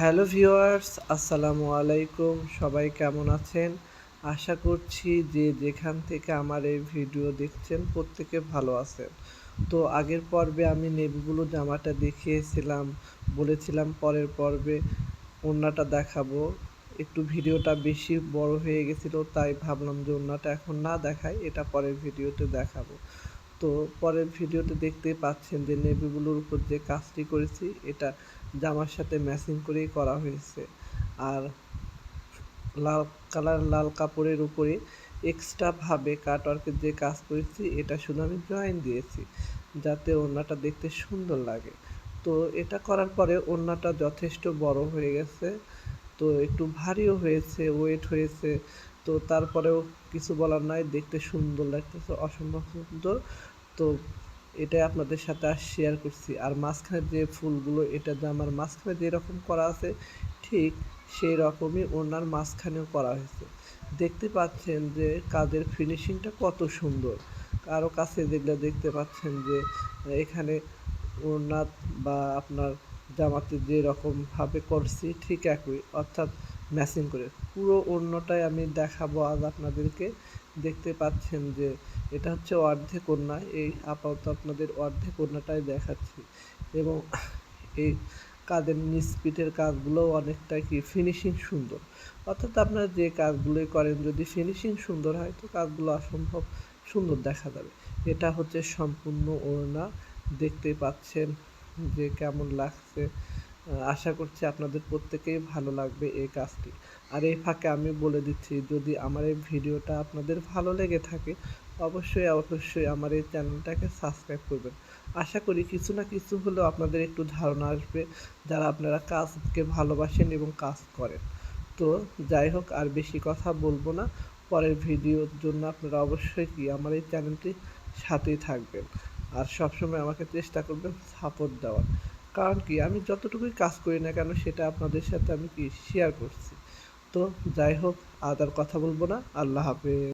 Hello viewers, আসসালামু আলাইকুম। সবাই কেমন আছেন? আশা করছি যে যেখান থেকে আমার এই ভিডিও দেখছেন প্রত্যেকে ভালো আছেন। তো আগের পর্বে আমি নেভিগুলো জামাটা দেখিয়েছিলাম, বলেছিলাম পরের পর্বে ওড়নাটা দেখাবো। একটু ভিডিওটা বেশি বড় হয়ে গেছিল, তাই ভাবলাম যে ওড়নাটা এখন না দেখাই, এটা পরের ভিডিওতে দেখাবো। তো পরের ভিডিওতে দেখতে পাচ্ছেন যে নেভিগুলোর উপর যে কাজটি করেছি, এটা জামার সাথে ম্যাচিং করেই করা হয়েছে। আর লাল কালার লাল কাপড়ের উপরে এক্সট্রাভাবে কাটওয়ার্কের যে কাজ করেছি, এটা শুধু আমি জয়েন দিয়েছি, যাতে ওড়নাটা দেখতে সুন্দর লাগে। তো এটা করার পরে ওড়নাটা যথেষ্ট বড় হয়ে গেছে। তো একটু ভারীও হয়েছে ওয়েট হয়েছে। তো তারপরেও কিছু বলার নাই, দেখতে সুন্দর লাগতেছে, অসম্ভব সুন্দর। তো এটাই আপনাদের সাথে আর শেয়ার করছি। আর মাঝখানে যে ফুলগুলো, এটা যে আমার মাঝখানে যেরকম করা আছে, ঠিক সেই রকমই ওনার মাঝখানেও করা হয়েছে। দেখতে পাচ্ছেন যে কাজের ফিনিশিংটা কত সুন্দর। কারও কাছে দেখলে দেখতে পাচ্ছেন যে এখানে ওনার বা আপনার জামাতে যে রকমভাবে করছি, ঠিক একই। অর্থাৎ ম্যাচিং করে। পুরো অন্যটাই আমি দেখাবো আজ আপনাদেরকে। দেখতে পাচ্ছেন যে এটা হচ্ছে অর্ধেক ওড়না। এই আপাতত আপনাদের অর্ধেক ওড়নাটাই দেখাচ্ছি। এবং এই কাদের নিচ পিঠের কাজগুলোও অনেকটা কি ফিনিশিং সুন্দর। অর্থাৎ আপনারা যে কাজগুলোই করেন, যদি ফিনিশিং সুন্দর হয়, তো কাজগুলো অসম্ভব সুন্দর দেখা যাবে। এটা হচ্ছে সম্পূর্ণ ওড়না। দেখতে পাচ্ছেন যে কেমন লাগছে আশা করছি আপনাদের প্রত্যেকেই ভালো লাগবে এই কাজটি। আর এই ফাঁকে আমি বলে দিচ্ছি, যদি আমার এই ভিডিওটা আপনাদের ভালো লেগে থাকে, অবশ্যই অবশ্যই আমার এই চ্যানেলটাকে সাবস্ক্রাইব করবেন। আশা করি কিছু না কিছু হলেও আপনাদের একটু ধারণা আসবে, যারা আপনারা কাজকে ভালোবাসেন এবং কাজ করেন। তো যাই হোক, আর বেশি কথা বলব না। পরের ভিডিওর জন্য আপনারা অবশ্যই কি আমার এই চ্যানেলটি সাথেই থাকবেন। আর সবসময় আমাকে চেষ্টা করবে সাপোর্ট দেওয়ার। কারণ কি, আমি যতটুকুই কাজ করি না কেন, সেটা আপনাদের সাথে আমি কি শেয়ার করছি। তো যাই হোক, আর কথা বলব না। আল্লাহ হাফেজ।